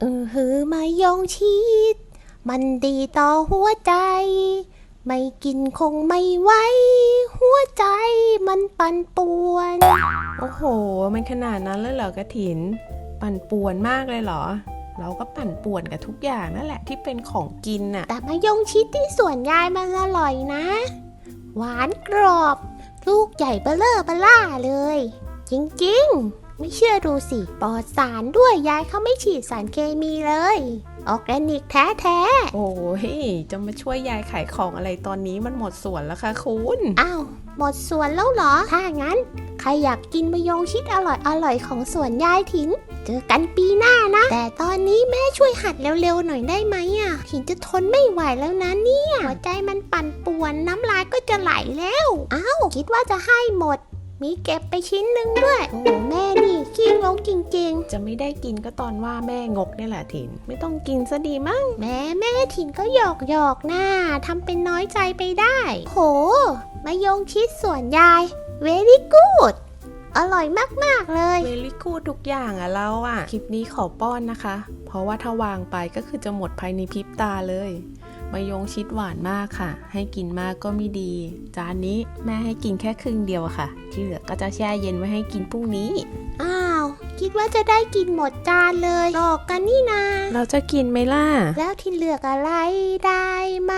เออหือมายงชีสมันดีต่อหัวใจ ไม่กินคงไม่ไหวหัวใจมันปั่นป่วน โอ้โห มันขนาดนั้นเลยเหรอกระถิน ปั่นป่วนมากเลยเหรอ เราก็ปั่นป่วนกับทุกอย่างนั่นแหละที่เป็นของกินน่ะ แต่มายงชิดที่สวนยายมันอร่อยนะ หวานกรอบ ลูกใหญ่เบ้อเลอเบล่าเลย จริง ๆ ไม่เชื่อดูสิปลอดสารด้วยยายเขาไม่ฉีดสารเคมีเลย ออร์แกนิกแท้ๆ โอ้ยจะมาช่วยยายขายของอะไรตอนนี้มันหมดส่วนแล้วค่ะคุณอ้าวหมดสวนแล้วเหรอ ถ้างั้น ใครอยากกินมะยงชิดอร่อยอร่อยๆของสวนยายถินเจอกันปีหน้านะ แต่ตอนนี้แม่ช่วยหัดเร็วๆหน่อยได้ไหมอะถินจะทนไม่ไหวแล้วนะเนี่ย หัวใจมันปั่นป่วนน้ำลายก็จะไหลแล้วอ้าวคิดว่าจะให้หมด มีเก็บไปชิ้นหนึ่งด้วย โอ้แม่นี่ขี้งกจริงจะไม่ได้กินก็ตอนว่าแม่งกเนี่ยแหละถินไม่ต้องกินซะดีมั้ง ๆ แม่แม่ถินก็หยอกหยอกๆนะทำเป็นน้อยใจไปได้ โหมะยงชิดสวนยาย very good อร่อยมาก ๆ เลย เวลิคูดทุกอย่างอะเราอะคลิปนี้ขอป้อนนะคะ เพราะว่าถ้าวางไปก็คือจะหมดภายในพริบตาเลย มายงชิดหวานมากค่ะ ให้กินมากก็ไม่ดี จานนี้แม่ให้กินแค่ครึ่งเดียวอะค่ะ ที่เหลือก็จะแช่เย็นไว้ให้กินพรุ่งนี้ อ้าว คิดว่าจะได้กินหมดจานเลยหลอกกันนี่นา เราจะกินไหมล่ะ แล้วที่เหลือกอะไรได้ไหม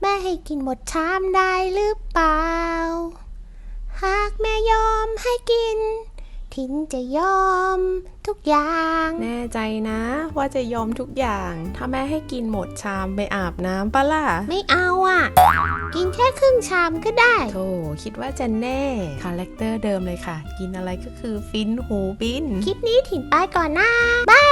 แม่ให้กินหมดชามได้หรือเปล่า หากแม่ยอมให้กิน ทินจะยอมทุกอย่าง แน่ใจนะ ว่าจะยอมทุกอย่าง ถ้าแม่ให้กินหมดชามไปอาบน้ำปะล่ะ ไม่เอาอะ กินแค่ครึ่งชามก็ได้โธ่คิดว่าจะแน่ คาแรคเตอร์เดิมเลยค่ะ กินอะไรก็คือฟินหูบิน คลิปนี้ถิ่นไปก่อนนะบาย